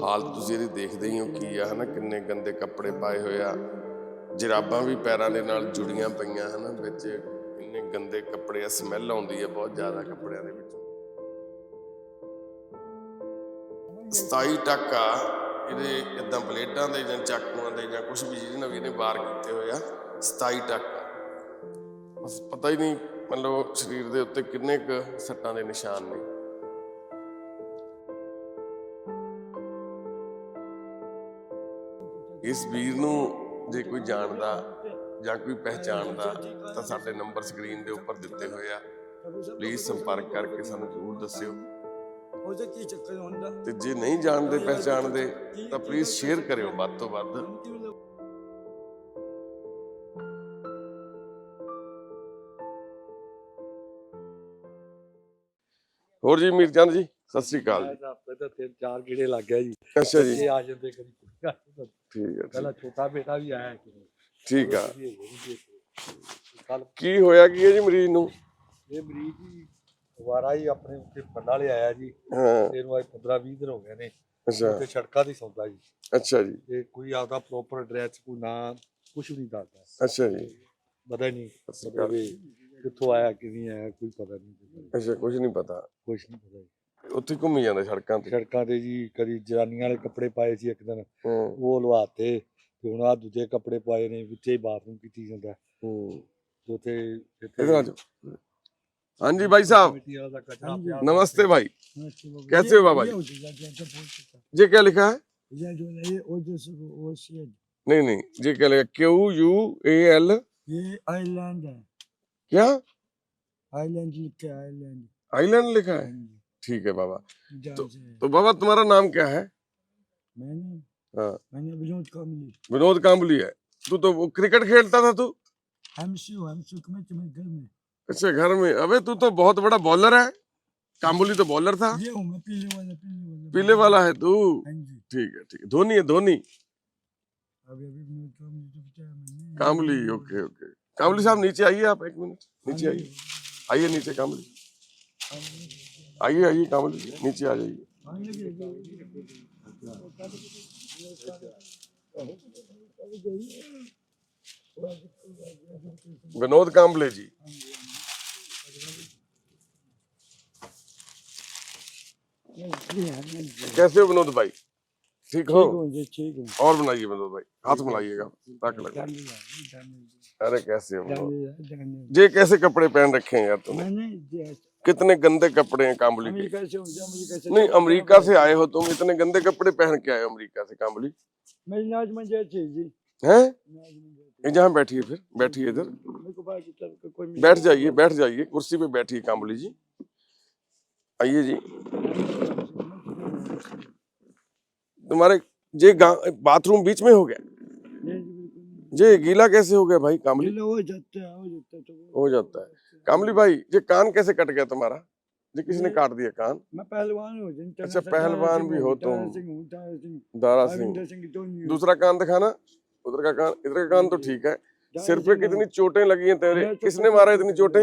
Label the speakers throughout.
Speaker 1: ਹਾਲਤ ਤੁਸੀਂ ਇਹਦੀ ਦੇਖਦੇ ਹੀ ਹੋ ਕੀ ਆ ਹਨਾ ਕਿੰਨੇ ਗੰਦੇ ਕੱਪੜੇ ਪਾਏ ਹੋਇਆ ਜਰਾਬਾਂ ਵੀ ਪੈਰਾਂ ਦੇ ਨਾਲ ਜੁੜੀਆਂ ਪਈਆਂ ਹਨਾ ਵਿੱਚ ਇੰਨੇ ਗੰਦੇ ਕੱਪੜੇ ਆ ਸਮੈਲ ਆਉਂਦੀ ਹੈ ਬਹੁਤ ਜ਼ਿਆਦਾ ਕੱਪੜਿਆਂ ਦੇ ਵਿੱਚ 27 ਟੱਕਾ ਇਹਦੇ ਇਦਾਂ ਬਲੇਡਾਂ ਦੇ ਜਾਂ ਚਾਕੂਆਂ ਦੇ ਜਾਂ ਕੁਝ ਵੀ ਜਿਹਦੇ ਨਾਲ ਵੀ ਇਹਨੇ ਵਾਰ ਕੀਤੇ ਹੋਏ ਆ 27 ਟੱਕਾ ਪਤਾ ਹੀ ਨਹੀਂ ਮਤਲਬ ਸਰੀਰ ਦੇ ਉੱਤੇ ਕਿੰਨੇ ਕ ਸੱਟਾਂ ਦੇ ਨਿਸ਼ਾਨ ਨੇ ਇਸ ਵੀਰ ਨੂੰ ਜੇ ਕੋਈ ਜਾਣਦਾ ਜਾਂ ਕੋਈ ਪਹਿਚਾਣਦਾ ਤਾਂ ਸਾਡੇ ਨੰਬਰ ਸਕਰੀਨ ਦੇ ਉੱਪਰ ਦਿੱਤੇ ਹੋਏ ਆ ਪਲੀਜ਼ ਸੰਪਰਕ ਕਰਕੇ ਸਾਨੂੰ ਜ਼ਰੂਰ ਦੱਸਿਓ ਉਹਦੇ ਕੀ ਚੱਕਰ ਹੁੰਦਾ ਤੇ ਜੇ ਨਹੀਂ ਜਾਣਦੇ ਪਹਿਚਾਣਦੇ ਤਾਂ ਪਲੀਜ਼ ਸ਼ੇਅਰ ਕਰਿਓ ਵੱਧ ਤੋਂ ਵੱਧ ਹੋਰ ਜੀ ਮੀਰਚੰਦ ਜੀ ਸਤਿ ਸ੍ਰੀ ਅਕਾਲ ਜੀ
Speaker 2: ਆਪੇ ਤਾਂ ਤਿੰਨ ਚਾਰ ਗੇੜੇ ਲੱਗ ਗਿਆ ਜੀ
Speaker 1: ਅੱਛਾ ਜੀ ਆ ਜਾਂਦੇ ਕਦੀ
Speaker 2: ਠੀਕ ਹੈ ਪਹਿਲਾ ਛੋਟਾ ਬੇਟਾ ਵੀ ਆਇਆ
Speaker 1: ਠੀਕ ਆ ਕੀ ਹੋਇਆ ਕੀ ਹੈ ਜੀ ਮਰੀਜ਼ ਨੂੰ
Speaker 2: ਇਹ ਮਰੀਜ਼ ਜੀ ਦੁਬਾਰਾ ਹੀ ਆਪਣੇ ਉੱਤੇ ਲੈ ਆਇਆ ਜੀ ਹਾਂ ਇਹਨੂੰ ਅੱਜ 15 20 ਦਿਨ ਹੋ ਗਏ ਨੇ ਅੱਛਾ ਤੇ ਛੜਕਾ ਦੀ ਸੌਦਾ ਜੀ ਅੱਛਾ ਜੀ ਇਹ ਕੋਈ ਆਪਦਾ ਪ੍ਰੋਪਰ ਐਡਰੈਸ ਕੋਈ ਨਾਂ ਕੁਝ ਨਹੀਂ ਦੱਸਦਾ ਅੱਛਾ ਜੀ ਪਤਾ ਨਹੀਂ ਕਿੱਥੋਂ ਆਇਆ ਕਿਵੇਂ ਆਇਆ ਕੋਈ ਪਤਾ ਨਹੀਂ
Speaker 1: ਅੱਛਾ ਕੁਝ ਨਹੀਂ ਪਤਾ ਕੁਝ ਨਹੀਂ ਪਤਾ ਉੱਥੇ ਹੀ ਘੁੰਮੀ ਜਾਂਦਾ ਸੜਕਾਂ ਤੇ
Speaker 2: ਸੜਕਾਂ ਤੇ ਜੀ ਕਦੀ ਜਰਾਨੀਆਂ ਵਾਲੇ ਕੱਪੜੇ ਪਾਏ ਸੀ ਇੱਕ ਦਿਨ ਉਹ ਲਵਾਤੇ ਤੇ ਹੁਣ ਆ ਦੂਜੇ ਕੱਪੜੇ ਪਾਏ ਨੇ ਵਿੱਚੇ ਬਾਥਰੂਮ ਕੀਤੀ ਜਾਂਦਾ ਹੂੰ ਤੇ ਉੱਥੇ ਇੱਥੇ
Speaker 1: ਹਾਂਜੀ ਭਾਈ ਸਾਹਿਬ ਨਮਸਤੇ ਭਾਈ ਕਿਵੇਂ ਹੋ ਬਾਬਾ नमस्ते भाई कैसे हो बाबा जी? ये क्या लिखा है ये जो है ये ओजस ओशियन नहीं नहीं ये क्या लिखा क्यू यू ए एल
Speaker 2: ये आइलैंड है
Speaker 1: क्या आइलैंड ठीक है बाबा तो, तो बाबा तुम्हारा नाम क्या है
Speaker 2: हाँ। विनोद कांबली
Speaker 1: विनोद कामली है तू तो क्रिकेट खेलता था तू अच्छा घर में अबे तू तो बहुत बड़ा बॉलर है काम्बुली तो बॉलर था ये मैं पीले वाला पीले वाला पीले वाला है तू हाँ ठीक है ठीक है धोनी है धोनी कामली तो ओके ओके कामली साहब नीचे आइए आप एक मिनट नीचे हाँ आइए आइए नीचे कामली आइए आइए कामल नीचे आ जाइए विनोद काम्बले जी कैसे हो विनोद भाई ठीक हो और बनाइए विनोद भाई हाथ मिलाइएगा ताकि लगा अरे कैसे हो जे कैसे कपड़े पहन रखे हैं यार तुमने कितने गंदे कपड़े हैं कांबली के नहीं अमेरिका से आए हो तुम इतने गंदे कपड़े पहन के आए हो अमेरिका से कांबली
Speaker 2: मेरी नाज मंजे जी
Speaker 1: हैं जहाँ बैठिए फिर बैठिए इधर बैठ जाइए बैठ जाइए कुर्सी पे बैठिए काम्बली जी आइए जी तुम्हारे जे बाथरूम बीच में हो गया जे गीला कैसे हो गया भाई काम्बली हो जाता है हो जाता है तो कामली भाई ये कान कैसे कट गया तुम्हारा ये किसने काट दिया कान मैं पहलवान हूँ अच्छा पहलवान भी हो तुम दारा हाँ, सिंह दूसरा कान दिखाना उधर का कान इधर का कान तो ठीक है सिर पे कितनी चोटें लगी हैं तेरे किसने मारा इतनी चोटें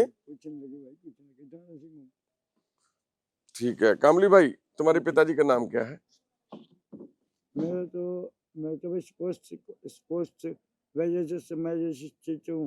Speaker 1: ठीक है कामली भाई तुम्हारे पिताजी का नाम क्या है
Speaker 2: मेरा तो मैं तो स्पोर्ट्स स्पोर्ट्स वजह से मैं जैसे हूँ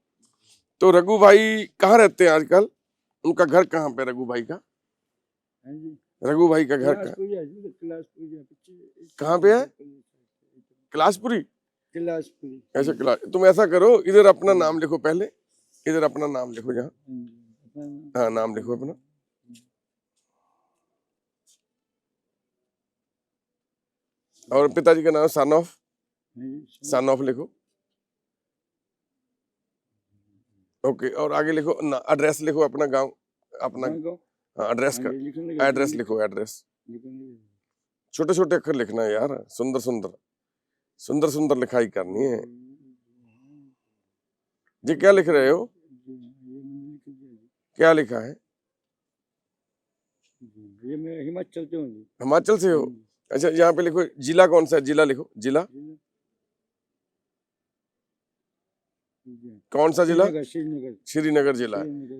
Speaker 1: तो रघु भाई कहाँ रहते हैं आजकल उनका घर कहाँ पे रघु भाई का रघु भाई का घर कहाँ कहाँ पे है क्लासपुरी क्लासपुरी ऐसा क्लास तुम ऐसा करो इधर अपना नाम लिखो पहले इधर अपना नाम लिखो जहाँ हाँ, हाँ नाम लिखो अपना और पिताजी का नाम सन ऑफ सन ऑफ लिखो ओके और आगे लिखो ना एड्रेस लिखो अपना गांव अपना एड्रेस हाँ, हाँ, का एड्रेस लिखो एड्रेस छोटे छोटे अक्षर लिखना है यार सुंदर सुंदर सुंदर सुंदर लिखाई करनी है जी क्या लिख रहे हो क्या लिखा है
Speaker 2: हिमाचल
Speaker 1: से हो अच्छा यहाँ पे लिखो जिला कौन सा है जिला लिखो जिला कौन सा जिला श्रीनगर जिला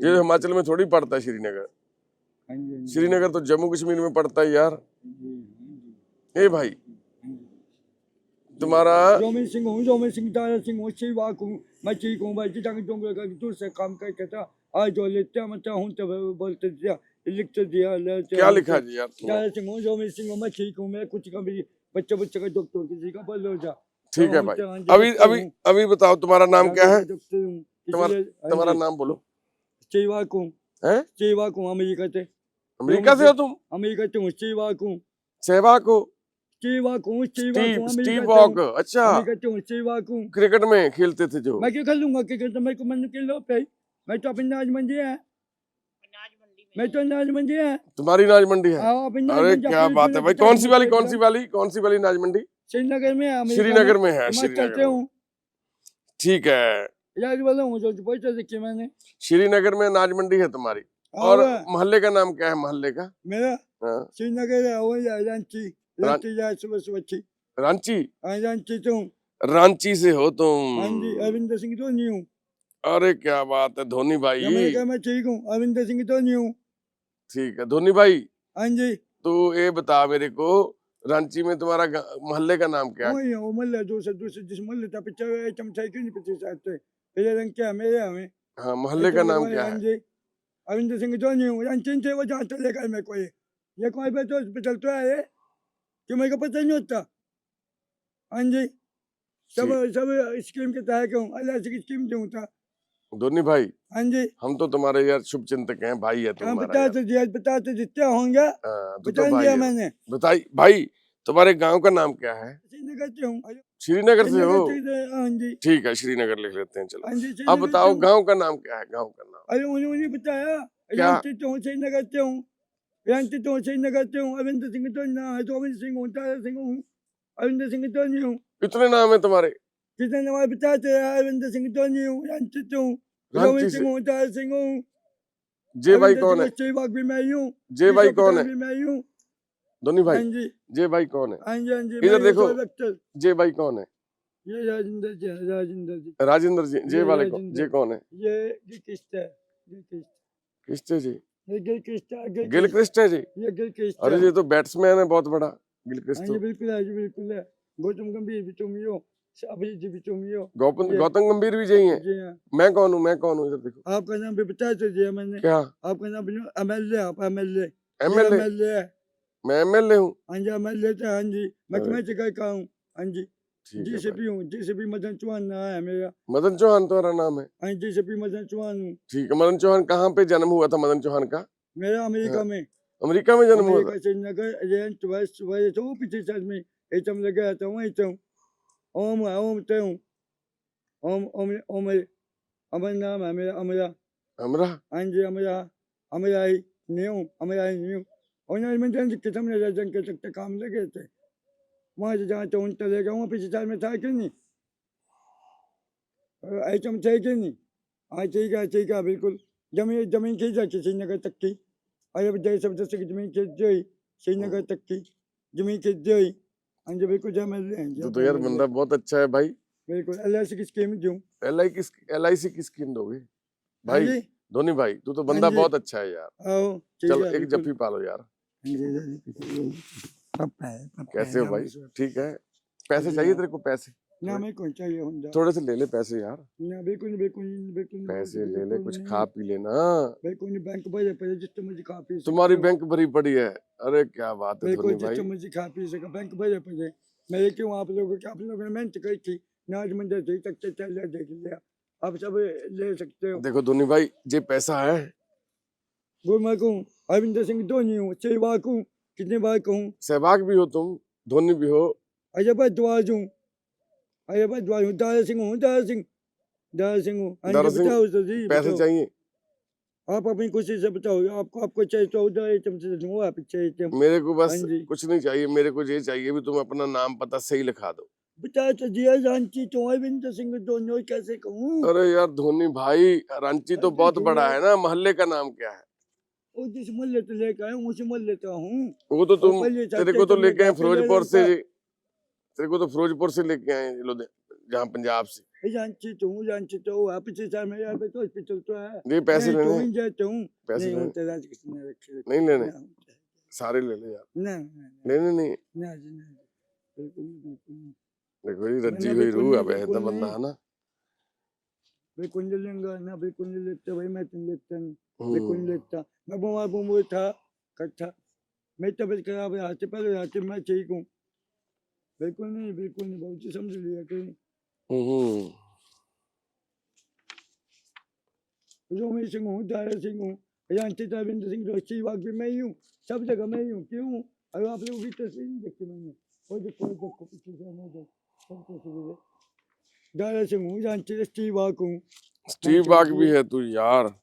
Speaker 1: ये हिमाचल में थोड़ी पड़ता है श्रीनगर हाँ हाँ श्रीनगर तो जम्मू कश्मीर में पड़ता है यार हाँ ए भाई तुम्हारा
Speaker 2: सिंह सिंह सिंह मैं ठीक काम कर कहता आज जो दिया तो तो दिया
Speaker 1: क्या लिखा जी
Speaker 2: यार सिंह मैं ठीक हूँ मैं कुछ का भी का डॉक्टर किसी का जा
Speaker 1: ठीक है तो भाई अभी अभी अभी बताओ तुम्हारा नाम क्या है तुम्हारा हाँ नाम बोलो अमेरिका से हो तुम
Speaker 2: अमेरिका से हूँ चेवा को
Speaker 1: सेवा को क्रिकेट में खेलते थे जो मैं
Speaker 2: क्यों खेल लूंगा क्रिकेट तो मेरे को मन खेलो भाई मैं तो अपनी नाज मंडी है मैं तो नाज मंडी है
Speaker 1: तुम्हारी नाज मंडी है हाँ, अरे क्या बात है भाई कौन सी वाली कौन सी वाली कौन सी वाली नाज मंडी
Speaker 2: श्रीनगर में
Speaker 1: श्रीनगर में है तो श्रीनगर हूँ ठीक है इलाज वाला हूँ जो पैसा सीखे मैंने श्रीनगर में अनाज मंडी है तुम्हारी हाँ, और मोहल्ले का नाम क्या है मोहल्ले का
Speaker 2: मेरा हाँ। श्रीनगर रांची रांची जाए सुबह सुबह रांची हाँ, रांची से हूँ
Speaker 1: रांची से हो तुम
Speaker 2: अरविंदर सिंह तो नहीं हूँ
Speaker 1: अरे क्या बात है धोनी भाई
Speaker 2: मैं ठीक हूँ अरविंदर सिंह तो नहीं हूँ
Speaker 1: ठीक है धोनी भाई हाँ जी तो ये बता मेरे को रांची में तुम्हारा मोहल्ले का नाम क्या है
Speaker 2: वो मोहल्ला जो से दूसरे जिस मोहल्ले का पिक्चर है चमचाई क्यों नहीं पिक्चर साथ पहले रंग क्या मेरे हमें
Speaker 1: हां मोहल्ले का नाम क्या है
Speaker 2: अरविंद सिंह जो नहीं हूं रंचिन से वो जाते चले गए मैं कोई ये कोई तो पे तो हॉस्पिटल तो है ये कि मेरे को पता नहीं होता हां जी सब सब स्कीम के तहत हूं अलग स्कीम जो था धोनी भाई हाँ जी
Speaker 1: हम तो तुम्हारे यार शुभ चिंतक है भाई है तुम्हारा हाँ, तो बता तो,
Speaker 2: हाँ, तो, तो दिया होंगे
Speaker 1: मैंने बताई भाई तुम्हारे गांव का नाम क्या है श्रीनगर से हो हाँ ठीक है श्रीनगर लिख लेते हैं चलो अब बताओ गांव का नाम क्या है गांव का नाम
Speaker 2: अरे उन्होंने बताया श्रीनगर से हूँ श्रीनगर से हूँ अरविंद सिंह तो नाम है तो अरविंद सिंह सिंह हूँ अरविंद सिंह तो नहीं हूँ
Speaker 1: कितने नाम है तुम्हारे
Speaker 2: किसान हमारे पिता से अरविंद सिंह धोनी हूँ हूँ सिंह सिंह हूँ
Speaker 1: जे भाई कौन है जे भाई कौन है धोनी भाई जे भाई कौन है इधर देखो जे भाई कौन है
Speaker 2: ये राजेंद्र जी राजेंद्र जी
Speaker 1: राजेंद्र जी जे वाले कौन जे कौन है
Speaker 2: ये गिलक्रिस्ट है गिलक्रिस्ट जी ये गिलक्रिस्ट है
Speaker 1: गिलक्रिस्ट है जी ये गिलक्रिस्ट अरे ये तो बैट्समैन है बहुत बड़ा गिलक्रिस्ट हाँ
Speaker 2: बिल्कुल है जी बिल्कुल है गौतम गंभीर भी तुम ही हो गौतम
Speaker 1: गंभीर भी चाहिए हाँ। मैं कौन हूँ मैं कौन हूँ इधर देखो
Speaker 2: आपका नाम भी बता दीजिए मैंने तो क्या आपका नाम एम एल आप एम एल ए
Speaker 1: मैं एम एल ए हूँ हाँ
Speaker 2: जी एम एल ए तो हाँ जी मैं का हूँ हाँ जी जी से भी हूँ जी से भी मदन चौहान नाम है मेरा
Speaker 1: मदन चौहान तुम्हारा तो नाम है
Speaker 2: हाँ जी से भी मदन चौहान हूँ
Speaker 1: ठीक है मदन चौहान कहाँ पे जन्म हुआ था मदन चौहान का
Speaker 2: मेरा अमेरिका हाँ। में
Speaker 1: अमेरिका में जन्म हुआ
Speaker 2: श्रीनगर वेस्ट वेस्ट वो पिछले साल में था वहीं था ओम ओम ते हूँ ओम ओम ओम अमर नाम है मेरा अमरा अमरा हाँ जी अमरा अमरा ही नहीं हूँ अमरा ही नहीं हूँ और ना मैं जन किसम ने जन के सकते काम लगे थे वहाँ से जहाँ तो उन चले गया वहाँ पीछे चार में था कि नहीं आइटम थे कि नहीं हाँ ठीक है ठीक है बिल्कुल जमीन जमीन की जा श्रीनगर तक की अरे जय सब दस जमीन की जो श्रीनगर तक की जमीन की जो हाँ जी बिल्कुल मिल हाँ
Speaker 1: तो, तो यार बंदा बहुत अच्छा है भाई
Speaker 2: बिल्कुल एल आई की स्कीम
Speaker 1: एल आई सी की स्कीम दोगे हाँ भाई धोनी भाई तू तो हाँ बंदा बहुत अच्छा है यार चलो एक जफ्फी पालो यार कैसे हो भाई ठीक है पैसे चाहिए तेरे को पैसे ना मैं कुछ चाहिए हुंदा थोड़े से ले ले पैसे यार ना बे कुछ बे कुछ बे कुछ पैसे ले ले कुछ खा पी लेना बे कुछ बैंक जाए पैसे जितने मुझे खा पी तुम्हारी बैंक भरी पड़ी है अरे क्या बात है
Speaker 2: धोनी भाई मुझे खा पी सका बैंक भर जाए पैसे मैं ये क्यों आप लोगों के आप लोगों ने मेहनत करी थी ना आज मंदिर से तक चल लिया देख लिया आप सब ले सकते हो देखो
Speaker 1: धोनी भाई ये पैसा है
Speaker 2: वो मैं कहूँ अरविंदर सिंह धोनी हूँ सहवाग हूँ कितने बार कहूँ
Speaker 1: सहवाग भी हो तुम धोनी भी हो
Speaker 2: अजय भाई दुआ दूँ अरे भाई द्वार दारा सिंह हूँ दारा सिंह दारा सिंह हूँ बताओ तो जी पैसे चाहिए आप अपनी खुशी से बताओ आपको आपको चाहिए चौदह एटम से दूंगा आप चाहिए
Speaker 1: मेरे को बस हाँ कुछ नहीं चाहिए मेरे को ये चाहिए भी तुम अपना नाम पता सही लिखा दो
Speaker 2: बता तो दिया रांची तो अरविंद सिंह धोनी कैसे कहूँ
Speaker 1: अरे यार धोनी भाई रांची तो बहुत बड़ा है ना मोहल्ले का नाम क्या है
Speaker 2: वो जिस मोहल्ले तो लेके आए उसी मोहल्ले का हूँ
Speaker 1: वो तो तुम तेरे को तो लेके आए फिरोजपुर से जी तेरे को तो फिरोजपुर से लेके आए जहाँ पंजाब से
Speaker 2: तो तो
Speaker 1: तो नहीं लेने सारे ले ले यार लेने नहीं देखो जी रज्जी हुई रूह है बहन बंदा है ना
Speaker 2: भाई कुंज लेंगा ना भाई कुंज लेता भाई मैं तुम लेता नहीं भाई कुंज हम्म। लेता मैं बुमार बुमो था कट्ठा मैं तबियत खराब है हाथ पर हाथ मैं ठीक हूँ बिल्कुल नहीं बिल्कुल नहीं बहुत जी समझ लिया कि जो मैं सिंह हूँ दारा सिंह हूँ रंचित रविंद्र सिंह रोशी भी मैं ही हूँ सब जगह मैं ही हूँ क्यों हूँ आप लोग भी तस्वीर नहीं देखी मैंने वो देखो देखो तो पीछे से मैं देख सब तस्वीरें दारा सिंह हूँ रंचित स्टीव वाक हूँ
Speaker 1: स्टीव वाक भी तो- है तू यार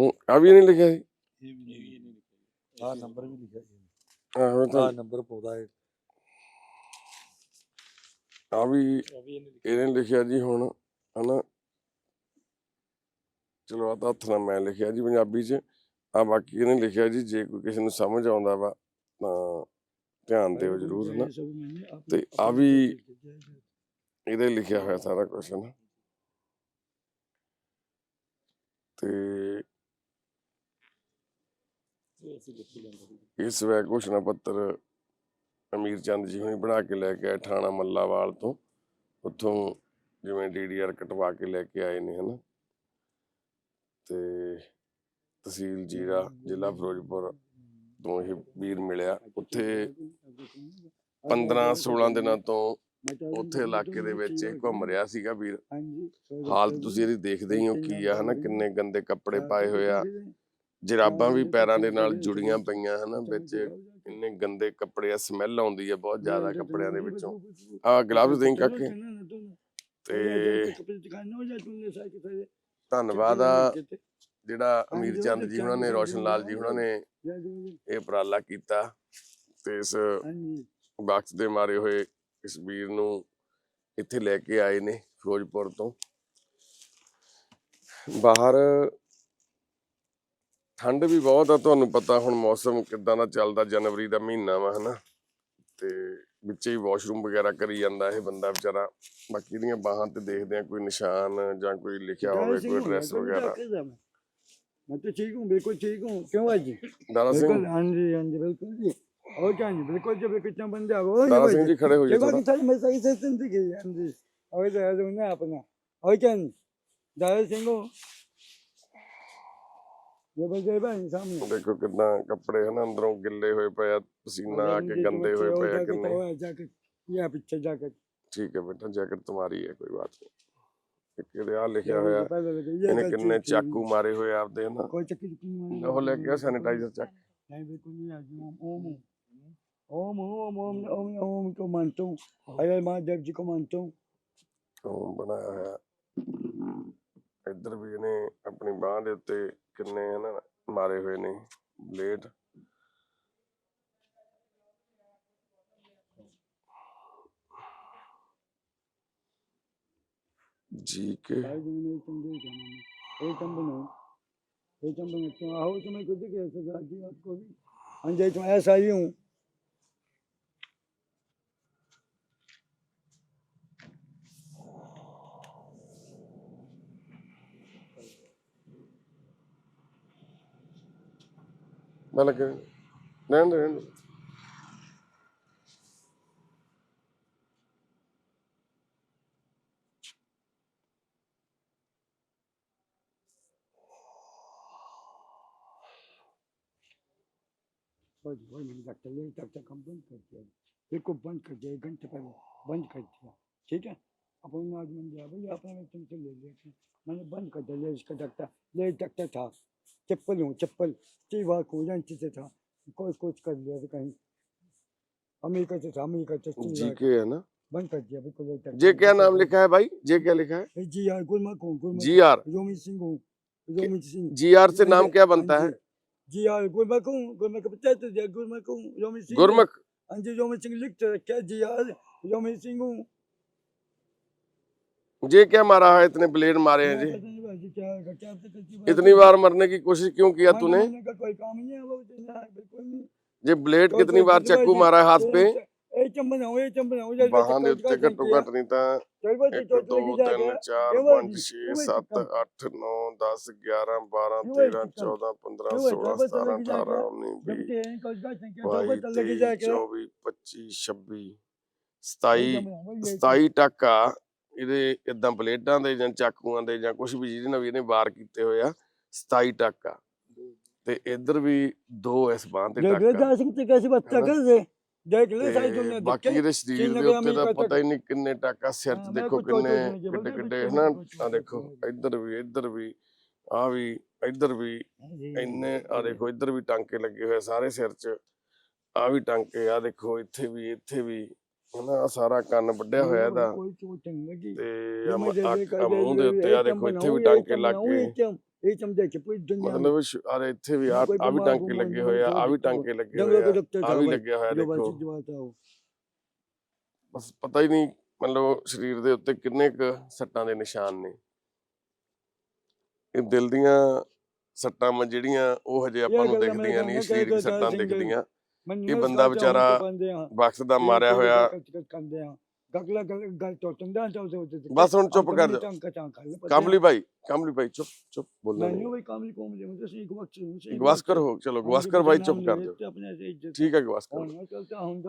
Speaker 1: वो अभी नहीं लिखा है
Speaker 2: हाँ नंबर भी लिखा है हाँ, तो- हाँ नंबर पौधा है
Speaker 1: ਆ ਵੀ ਇਹਨੇ ਲਿਖਿਆ ਜੀ ਹੁਣ ਹਨਾ ਚਲੋ ਆ ਤਾਂ ਹੱਥ ਨਾਲ ਮੈਂ ਲਿਖਿਆ ਜੀ ਪੰਜਾਬੀ 'ਚ ਆ ਬਾਕੀ ਇਹਨੇ ਲਿਖਿਆ ਜੀ ਜੇ ਕੋਈ ਕਿਸੇ ਨੂੰ ਸਮਝ ਆਉਂਦਾ ਵਾ ਤਾਂ ਧਿਆਨ ਦਿਓ ਜ਼ਰੂਰ ਨਾ ਤੇ ਆ ਵੀ ਇਹਦੇ ਲਿਖਿਆ ਹੋਇਆ ਸਾਰਾ ਕੁਸ਼ਨ ਤੇ ਇਸ ਵੇ ਕੁਸ਼ਨ ਪੱਤਰ ਅਮੀਰ ਚੰਦ ਜੀ ਹੁਣੀ ਬਣਾ ਕੇ ਲੈ ਕੇ ਆਏ ਥਾਣਾ ਮੱਲਾਵਾਲ ਤੋਂ ਉੱਥੋਂ ਜਿਵੇਂ ਡੀਡੀਆਰ ਕਟਵਾ ਕੇ ਲੈ ਕੇ ਆਏ ਨੇ ਹਨ ਤੇ ਤਹਿਸੀਲ ਜੀਰਾ ਜ਼ਿਲ੍ਹਾ ਫਿਰੋਜ਼ਪੁਰ ਤੋਂ ਇਹ ਵੀਰ ਮਿਲਿਆ ਉੱਥੇ 15 16 ਦਿਨਾਂ ਤੋਂ ਉੱਥੇ ਇਲਾਕੇ ਦੇ ਵਿੱਚ ਇਹ ਘੁੰਮ ਰਿਹਾ ਸੀਗਾ ਵੀਰ ਹਾਲਤ ਤੁਸੀਂ ਇਹਦੀ ਦੇਖਦੇ ਹੀ ਹੋ ਕੀ ਆ ਹਨਾ ਕਿੰਨੇ ਗੰਦੇ ਕੱਪੜੇ ਪਾਏ ਹੋਇਆ ਜਰਾਬਾਂ ਵੀ ਪੈਰਾਂ ਦੇ ਨਾਲ ਜੁੜੀਆਂ ਪਈਆਂ ਹਨਾ ਵਿੱਚ ਇੰਨੇ ਗੰਦੇ ਕੱਪੜੇ ਆ ਸਮੈਲ ਆਉਂਦੀ ਆ ਬਹੁਤ ਜ਼ਿਆਦਾ ਕੱਪੜਿਆਂ ਦੇ ਵਿੱਚੋਂ ਆ ਗਲਵਜ਼ ਦੇਂ ਕਾਕੇ ਤੇ ਧੰਨਵਾਦ ਆ ਜਿਹੜਾ ਅਮੀਰ ਚੰਦ ਜੀ ਉਹਨਾਂ ਨੇ ਰੋਸ਼ਨ ਲਾਲ ਜੀ ਉਹਨਾਂ ਨੇ ਇਹ ਉਪਰਾਲਾ ਕੀਤਾ ਤੇ ਇਸ ਬਾਕਸ ਦੇ ਮਾਰੇ ਹੋਏ ਇਸ ਵੀਰ ਨੂੰ ਇੱਥੇ ਲੈ ਕੇ ਆਏ ਨੇ ਫਿਰੋਜ਼ਪੁਰ ਤੋਂ ਬਾਹਰ ਠੰਡ ਵੀ ਬਹੁਤ ਆ ਤੁਹਾਨੂੰ ਪਤਾ ਹੁਣ ਮੌਸਮ ਕਿੱਦਾਂ ਦਾ ਚੱਲਦਾ ਜਨਵਰੀ ਦਾ ਮਹੀਨਾ ਵਾ ਹਨਾ ਤੇ ਵਿੱਚ ਹੀ ਵਾਸ਼ਰੂਮ ਵਗੈਰਾ ਕਰੀ ਜਾਂਦਾ ਇਹ ਬੰਦਾ ਵਿਚਾਰਾ ਬਾਕੀ ਦੀਆਂ ਬਾਹਾਂ ਤੇ ਦੇਖਦੇ ਆ ਕੋਈ ਨਿਸ਼ਾਨ ਜਾਂ ਕੋਈ ਲਿਖਿਆ ਹੋਵੇ ਕੋਈ ਐਡਰੈਸ ਵਗੈਰਾ
Speaker 2: ਮੈਂ ਤੇ ਠੀਕ ਹੂੰ ਬਿਲਕੁਲ ਠੀਕ ਹੂੰ ਕਿਉਂ ਆ ਜੀ ਦਾਰਾ ਸਿੰਘ ਹਾਂਜੀ ਹਾਂਜੀ ਬਿਲਕੁਲ ਜੀ ਹੋ ਜਾਂ ਜੀ ਬਿਲਕੁਲ ਜੇ ਕਿਚਨ ਬੰਦੇ ਆਵੋ
Speaker 1: ਦਾਰਾ ਸਿੰਘ ਜੀ ਖੜੇ ਹੋ ਜਾਓ ਥੋੜਾ ਕਿਚਨ
Speaker 2: ਮੈਂ ਸਹੀ ਸਹੀ ਜ਼ਿੰਦਗੀ ਹਾਂਜੀ ਹੋਏ ਜਾ ਜੁਨਾ ਆਪਣਾ ਹੋ ਜਾਂ ਦਾਰਾ ਸਿੰਘ देखो
Speaker 1: कितना कपड़े है ना अंदरों गिले हुए पे पसीना आके गंदे हुए पए कितने
Speaker 2: जैकेट या पीछे जैकेट
Speaker 1: ठीक है बेटा जैकेट तुम्हारी है कोई बात नहीं ਕਿਰਿਆ ਲਿਖਿਆ ਹੋਇਆ ਇਹਨੇ ਕਿੰਨੇ ਚਾਕੂ ਮਾਰੇ बनाया ਇੱਧਰ ਵੀ ਨੇ ਆਪਣੀ ਬਾਹ ਦੇ ਉੱਤੇ ਕਿੰਨੇ ਹਨ ਮਾਰੇ ਹੋਏ ਨੇ ਬਲੇਡ ਜੀ ਕੇ ਇਹ ਕੰਮ
Speaker 2: ਨਹੀਂ ਇਹ ਕੰਮ ਨਹੀਂ ਆਹੋ ਤੁਮੇ ਕਿਦਿ ਕੇ ਸਜ਼ਾ ਜੀ ਕੋ ਵੀ ਅੰਜੇ ਤੋਂ ਐਸਾ ਹੀ ਹੂੰ
Speaker 1: మనకి నేను రెండు
Speaker 2: बंद कर दिया एक घंटे पहले बंद कर दिया ठीक है अपॉइंटमेंट आज मन दिया भाई अपॉइंटमेंट तुमसे ले लेते मैंने बंद कर दिया ले डॉक्टर ले डॉक्टर था चप्पल हूँ चप्पल कई बार हो जाए चिते था कुछ कुछ कर लिया था कहीं अमेरिका से था अमेरिका से
Speaker 1: जी के है ना बंद कर दिया बिल्कुल जे क्या नाम लिखा है भाई जे क्या लिखा है
Speaker 2: जी आर गुलमक कौन गुलमक
Speaker 1: जी आर योमी सिंह हूँ योमी सिंह जी आर से नाम क्या बनता है
Speaker 2: जी आर गुलमक हूँ गुलमक पंचायत गुलमक हूँ योमी सिंह गुरमक अंजी योमी सिंह लिख क्या जी आर योमी सिंह हूँ
Speaker 1: जे क्या मारा है इतने ब्लेड मारे हैं जी इतनी बार मरने की कोशिश क्यों किया तूने कोई काम नहीं है बिल्कुल नहीं ਜੇ ਬਲੇਡ ਕਿਤਨੀ ਵਾਰ ਚਾਕੂ ਮਾਰਾ ਹਾਥ ਪੇ ਇਹ ਚੰਬਨ ਹੋ ਇਹ ਹੋ ਜੇ ਬਾਹਾਂ ਦੇ ਉੱਤੇ ਘੱਟੋ ਘੱਟ ਨਹੀਂ ਤਾਂ 2 3 4 5 6 7 8 9 10 11 12 13 14 15 16 17 18 19 20 24 25 26 27 27 ਆ ਇਹਦੇ ਇਦਾਂ ਪਲੇਟਾਂ ਦੇ ਜਾਂ ਚਾਕੂਆਂ ਦੇ ਜਾਂ ਕੁਝ ਵੀ ਜਿਹਦੇ ਨਾਲ ਵੀ ਇਹਨੇ ਵਾਰ ਕੀਤੇ ਹੋਏ ਆ 27 ਟੱਕ ਆ ਤੇ ਇੱਧਰ ਵੀ ਦੋ ਇਸ ਬਾਹ ਤੇ ਟੱਕ ਜਗਦਾਰ ਸਿੰਘ ਤੇ ਕਿਸੇ ਬੱਚਾ ਕਰਦੇ ਦੇਖ ਲੈ ਸਾਈ ਜੁਨੇ ਬਾਕੀ ਇਹਦੇ ਸਰੀਰ ਦੇ ਉੱਤੇ ਦਾ ਪਤਾ ਹੀ ਨਹੀਂ ਕਿੰਨੇ ਟੱਕਾ ਸਿਰ 'ਚ ਦੇਖੋ ਕਿੰਨੇ ਕਿੱਡੇ ਕਿੱਡੇ ਹਨਾ ਆ ਦੇਖੋ ਇੱਧਰ ਵੀ ਇੱਧਰ ਵੀ ਆ ਵੀ ਇੱਧਰ ਵੀ ਇੰਨੇ ਆ ਦੇਖੋ ਇੱਧਰ ਵੀ ਟਾਂਕੇ ਲੱਗੇ ਹੋਏ ਸਾਰੇ ਸਿਰ 'ਚ ਆ ਵੀ ਟਾਂਕੇ ਆ ਦੇਖੋ ਇੱਥੇ ਵੀ ਇੱਥੇ ਵੀ ਇਹਨਾਂ ਸਾਰਾ ਕੰਨ ਵੱਡਿਆ ਹੋਇਆ ਇਹਦਾ ਕੋਈ ਚੋਟ ਨਹੀਂ ਤੇ ਆ ਮੂੰਹ ਦੇ ਉੱਤੇ ਆ ਦੇਖੋ ਇੱਥੇ ਵੀ ਟਾਂਕੇ ਲੱਗ ਗਏ ਇਹ ਚਮਦੇ ਚ ਪੂਰੀ ਦੁਨੀਆ ਮਤਲਬ ਆ ਇੱਥੇ ਵੀ ਆ ਆ ਵੀ ਟਾਂਕੇ ਲੱਗੇ ਹੋਏ ਆ ਆ ਵੀ ਟਾਂਕੇ ਲੱਗੇ ਹੋਏ ਆ ਆ ਵੀ ਲੱਗਿਆ ਹੋਇਆ ਦੇਖੋ ਬਸ ਪਤਾ ਹੀ ਨਹੀਂ ਮਤਲਬ ਸਰੀਰ ਦੇ ਉੱਤੇ ਕਿੰਨੇ ਕ ਸੱਟਾਂ ਦੇ ਨਿਸ਼ਾਨ ਨੇ ਇਹ ਦਿਲ ਦੀਆਂ ਸੱਟਾਂ ਜਿਹੜੀਆਂ ਉਹ ਹਜੇ ਆਪਾਂ ਨੂੰ ਦਿਖਦੀਆਂ ਨਹੀਂ ਸਰੀਰ ਦੀਆਂ ਸੱਟਾਂ ਦਿਖਦੀਆਂ ਇਹ ਬੰਦਾ ਵਿਚਾਰਾ ਬਖਸ਼ ਦਾ ਮਾਰਿਆ ਹੋਇਆ ਗਗਲਾ ਗੱਲ ਟੋਟਣ ਦਾ ਬਸ ਹੁਣ ਚੁੱਪ ਕਰ ਜਾ ਕਾਮਲੀ ਭਾਈ ਕਾਮਲੀ ਭਾਈ ਚੁੱਪ ਚੁੱਪ ਬੋਲ ਬੋਲਣਾ ਮੈਨੂੰ ਵੀ ਕਾਮਲੀ ਕੋਮ ਜੇ ਮੁਝੇ ਇੱਕ ਵਕਤ ਨੂੰ ਗਵਾਸਕਰ ਹੋ ਚਲੋ ਗਵਾਸਕਰ ਭਾਈ ਚੁੱਪ ਕਰ ਦਿਓ ਠੀਕ ਹੈ ਗਵਾਸਕਰ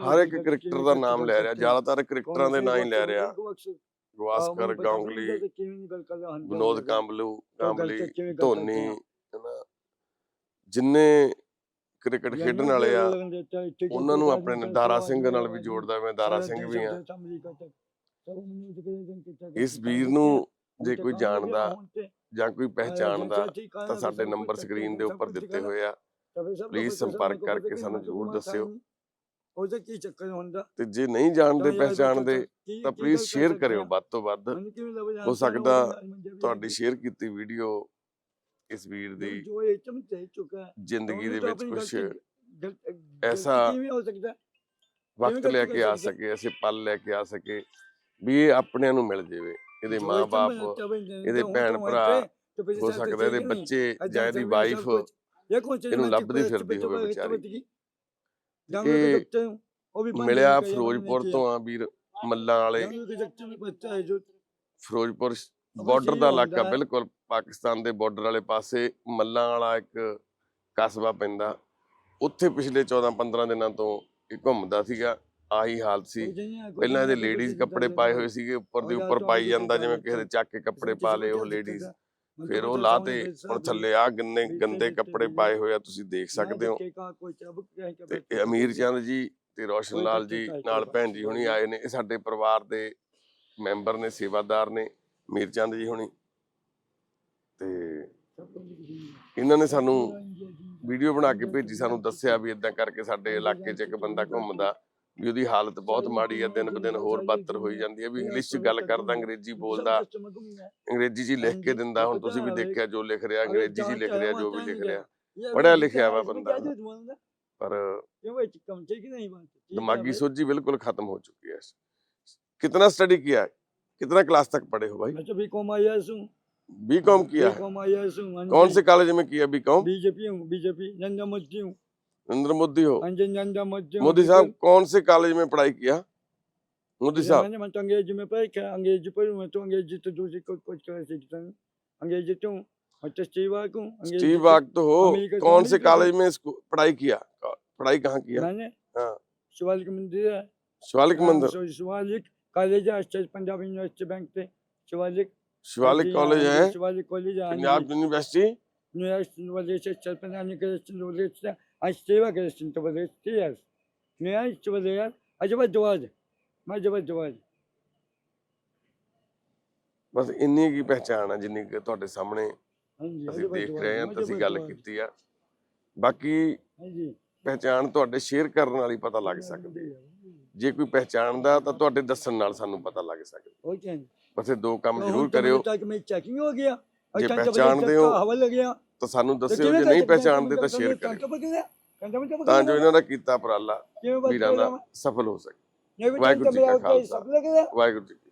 Speaker 1: ਹਰ ਇੱਕ ਕ੍ਰਿਕਟਰ ਦਾ ਨਾਮ ਲੈ ਰਿਹਾ ਜ਼ਿਆਦਾਤਰ ਕ੍ਰਿਕਟਰਾਂ ਦੇ ਨਾਂ ਹੀ ਲੈ ਰਿਹਾ ਗਵਾਸਕਰ ਗਾਂਗਲੀ ਵਿਨੋਦ ਕਾਂਬਲੂ ਕਾਂਬਲੀ ਧੋਨੀ ਜਿੰਨੇ ਕ੍ਰਿਕਟ ਖੇਡਣ ਵਾਲੇ ਆ ਉਹਨਾਂ ਨੂੰ ਆਪਣੇ ਦਾਰਾ ਸਿੰਘ ਨਾਲ ਵੀ ਜੋੜਦਾ ਮੈਂ ਦਾਰਾ ਸਿੰਘ ਵੀ ਆ ਇਸ ਵੀਰ ਨੂੰ ਜੇ ਕੋਈ ਜਾਣਦਾ ਜਾਂ ਕੋਈ ਪਹਿਚਾਣਦਾ ਤਾਂ ਸਾਡੇ ਨੰਬਰ ਸਕਰੀਨ ਦੇ ਉੱਪਰ ਦਿੱਤੇ ਹੋਏ ਆ ਪਲੀਜ਼ ਸੰਪਰਕ ਕਰਕੇ ਸਾਨੂੰ ਜ਼ਰੂਰ ਦੱਸਿਓ ਉਹਦੇ ਕੀ ਚੱਕਰ ਹੁੰਦਾ ਤੇ ਜੇ ਨਹੀਂ ਜਾਣਦੇ ਪਹਿਚਾਣਦੇ ਤਾਂ ਪਲੀਜ਼ ਸ਼ੇਅਰ ਕਰਿਓ ਵੱਧ ਤੋਂ ਵੱਧ ਹੋ ਸਕਦਾ ਤੁਹਾਡੀ ਸ਼ੇਅਰ ਕੀਤੀ ਵੀਡੀਓ ਇਸ ਵੀਰ ਦੀ ਜੋ ਇਹ ਚਮਚੇ ਚੁੱਕਾ ਜ਼ਿੰਦਗੀ ਦੇ ਵਿੱਚ ਕੁਝ ਐਸਾ ਕਿਵੇਂ ਹੋ ਸਕਦਾ ਵਕਤ ਲੈ ਕੇ ਆ ਸਕੇ ਅਸੀਂ ਪਲ ਲੈ ਕੇ ਆ ਸਕੇ ਵੀ ਇਹ ਆਪਣਿਆਂ ਨੂੰ ਮਿਲ ਜਾਵੇ ਇਹਦੇ ਮਾਪੇ ਇਹਦੇ ਭੈਣ ਭਰਾ ਹੋ ਸਕਦਾ ਇਹਦੇ ਬੱਚੇ ਜਾਂ ਇਹਦੀ ਵਾਈਫ ਇਹਨੂੰ ਲੱਭਦੀ ਫਿਰਦੀ ਹੋਵੇ ਵਿਚਾਰੀ ਇਹ ਮਿਲਿਆ ਫਿਰੋਜ਼ਪੁਰ ਤੋਂ ਆ ਵੀਰ ਮੱਲਾਂ ਵਾਲੇ ਫਿਰੋਜ਼ਪੁਰ ਬਾਰਡਰ ਦਾ ਇਲਾਕਾ ਬਿਲਕੁਲ ਪਾਕਿਸਤਾਨ ਦੇ ਬਾਰਡਰ ਵਾਲੇ ਪਾਸੇ ਮੱਲਾਂ ਵਾਲਾ ਇੱਕ ਕਸਬਾ ਪੈਂਦਾ ਉੱਥੇ ਪਿਛਲੇ 14-15 ਦਿਨਾਂ ਤੋਂ ਇਹ ਘੁੰਮਦਾ ਸੀਗਾ ਆਹੀ ਹਾਲਤ ਸੀ ਪਹਿਲਾਂ ਇਹਦੇ ਲੇਡੀਜ਼ ਕੱਪੜੇ ਪਾਏ ਹੋਏ ਸੀਗੇ ਉੱਪਰ ਦੇ ਉੱਪਰ ਪਾਈ ਜਾਂਦਾ ਜਿਵੇਂ ਕਿਸੇ ਦੇ ਚੱਕ ਕੇ ਕੱਪੜੇ ਪਾ ਲਏ ਉਹ ਲੇਡੀਜ਼ ਫਿਰ ਉਹ ਲਾਤੇ ਹੁਣ ਥੱਲੇ ਆ ਗੰਨੇ ਗੰਦੇ ਕੱਪੜੇ ਪਾਏ ਹੋਏ ਆ ਤੁਸੀਂ ਦੇਖ ਸਕਦੇ ਹੋ ਤੇ ਅਮੀਰ ਚੰਦ ਜੀ ਤੇ ਰੋਸ਼ਨ ਲਾਲ ਜੀ ਨਾਲ ਭੈਣ ਜੀ ਹੁਣੀ ਆਏ ਨੇ ਇਹ ਸਾਡੇ ਪਰਿਵਾਰ ਦੇ ਮੈਂਬਰ ਨੇ ਸੇਵਾਦਾਰ ਨੇ ਮੀਰਚੰਦ ਜੀ ਹੁਣੀ ਤੇ ਇਹਨਾਂ ਨੇ ਸਾਨੂੰ ਵੀਡੀਓ ਬਣਾ ਕੇ ਭੇਜੀ ਸਾਨੂੰ ਦੱਸਿਆ ਵੀ ਇਦਾਂ ਕਰਕੇ ਸਾਡੇ ਇਲਾਕੇ 'ਚ ਇੱਕ ਬੰਦਾ ਘੁੰਮਦਾ ਵੀ ਉਹਦੀ ਹਾਲਤ ਬਹੁਤ ਮਾੜੀ ਹੈ ਦਿਨ ਬਦਿਨ ਹੋਰ ਬਦਤਰ ਹੋਈ ਜਾਂਦੀ ਹੈ ਵੀ ਇੰਗਲਿਸ਼ 'ਚ ਗੱਲ ਕਰਦਾ ਅੰਗਰੇਜ਼ੀ ਬੋਲਦਾ ਅੰਗਰੇਜ਼ੀ 'ਚ ਲਿਖ ਕੇ ਦਿੰਦਾ ਹੁਣ ਤੁਸੀਂ ਵੀ ਦੇਖਿਆ ਜੋ ਲਿਖ ਰਿਹਾ ਅੰਗਰੇਜ਼ੀ 'ਚ ਲਿਖ ਰਿਹਾ ਜੋ ਵੀ ਲਿਖ ਰਿਹਾ ਪੜਿਆ ਲਿਖਿਆ ਵਾ ਬੰਦਾ ਪਰ ਦਿਮਾਗੀ ਸੋਝੀ ਬਿਲਕੁਲ ਖਤਮ ਹੋ ਚੁੱਕੀ ਹੈ ਕਿਤਨਾ ਸਟੱਡੀ ਕੀਤਾ कितना क्लास तक पढ़े हो भाई अच्छा बीकॉम कॉम आई एस हूँ बी कॉम किया बीकॉम आई एस हूँ हाँ कौन से कॉलेज में किया बीकॉम बीजेपी
Speaker 2: हूँ बीजेपी नंदा मोदी हूँ
Speaker 1: नरेंद्र मोदी हो हाँ मोदी साहब कौन से कॉलेज में पढ़ाई किया मोदी साहब मैंने तो
Speaker 2: अंग्रेजी में पढ़ाई किया अंग्रेजी पढ़ी मैं तो अंग्रेजी तो दूसरी कुछ कुछ सीखता हूँ अंग्रेजी तो हूँ तो स्टीव तो
Speaker 1: वाक तो हो कौन से कॉलेज में पढ़ाई किया पढ़ाई कहाँ किया मैंने हाँ।
Speaker 2: शिवालिक मंदिर है
Speaker 1: शिवालिक मंदिर
Speaker 2: शिवालिक ਕਾਲਜ ਹੈ ਸਟੇਟ ਪੰਜਾਬ ਯੂਨੀਵਰਸਿਟੀ ਬੈਂਕ ਤੇ ਸ਼ਿਵਾਲਿਕ
Speaker 1: ਸ਼ਿਵਾਲਿਕ ਕਾਲਜ ਹੈ ਸ਼ਿਵਾਲਿਕ ਕਾਲਜ ਹੈ ਪੰਜਾਬ ਯੂਨੀਵਰਸਿਟੀ ਯੂਨੀਵਰਸਿਟੀ
Speaker 2: ਵਾਲੇ ਸੇ ਚਲ ਪੰਜਾਬ ਯੂਨੀਵਰਸਿਟੀ ਵਾਲੇ ਸੇ ਅੱਜ ਸੇਵਾ ਕੇ ਸਟੇਟ ਵਾਲੇ ਸੇ ਯਸ ਯੂਨੀਵਰਸਿਟੀ ਵਾਲੇ ਯਾਰ ਅੱਜ ਜਵਾਜ ਮੈਂ ਜਵਾਜ ਜਵਾਜ
Speaker 1: ਬਸ ਇੰਨੀ ਕੀ ਪਹਿਚਾਨ ਹੈ ਜਿੰਨੀ ਕਿ ਤੁਹਾਡੇ ਸਾਹਮਣੇ ਅਸੀਂ ਦੇਖ ਰਹੇ ਹਾਂ ਤੁਸੀਂ ਗੱਲ ਕੀਤੀ ਆ ਬਾਕੀ ਪਹਿਚਾਨ ਤੁਹਾਡੇ ਸ਼ੇਅਰ ਕਰਨ ਵਾਲੀ ਪਤਾ ਲੱਗ ਸਕਦੀ ਹੈ ਜੇ ਕੋਈ ਪਹਿਚਾਣਦਾ ਤਾਂ ਤੁਹਾਡੇ ਦੱਸਣ ਨਾਲ ਸਾਨੂੰ ਪਤਾ ਲੱਗ ਸਕਦਾ ਹੋ ਜੀ ਬਸ ਇਹ ਦੋ ਕੰਮ ਜ਼ਰੂਰ ਕਰਿਓ ਮੈਂ ਚੈਕਿੰਗ ਹੋ ਗਿਆ ਜੇ ਪਹਿਚਾਣਦੇ ਹੋ ਤਾਂ ਸਾਨੂੰ ਦੱਸਿਓ ਜੇ ਨਹੀਂ ਪਹਿਚਾਣਦੇ ਤਾਂ ਸ਼ੇਅਰ ਕਰਿਓ ਤਾਂ ਜੋ ਇਹਨਾਂ ਦਾ ਕੀਤਾ ਪਰਾਲਾ ਵੀਰਾਂ ਦਾ ਸਫਲ ਹੋ ਸਕੇ ਵਾਹਿਗੁਰੂ ਜੀ ਕਾ ਖਾਲਸਾ ਵਾਹਿਗੁਰੂ ਜੀ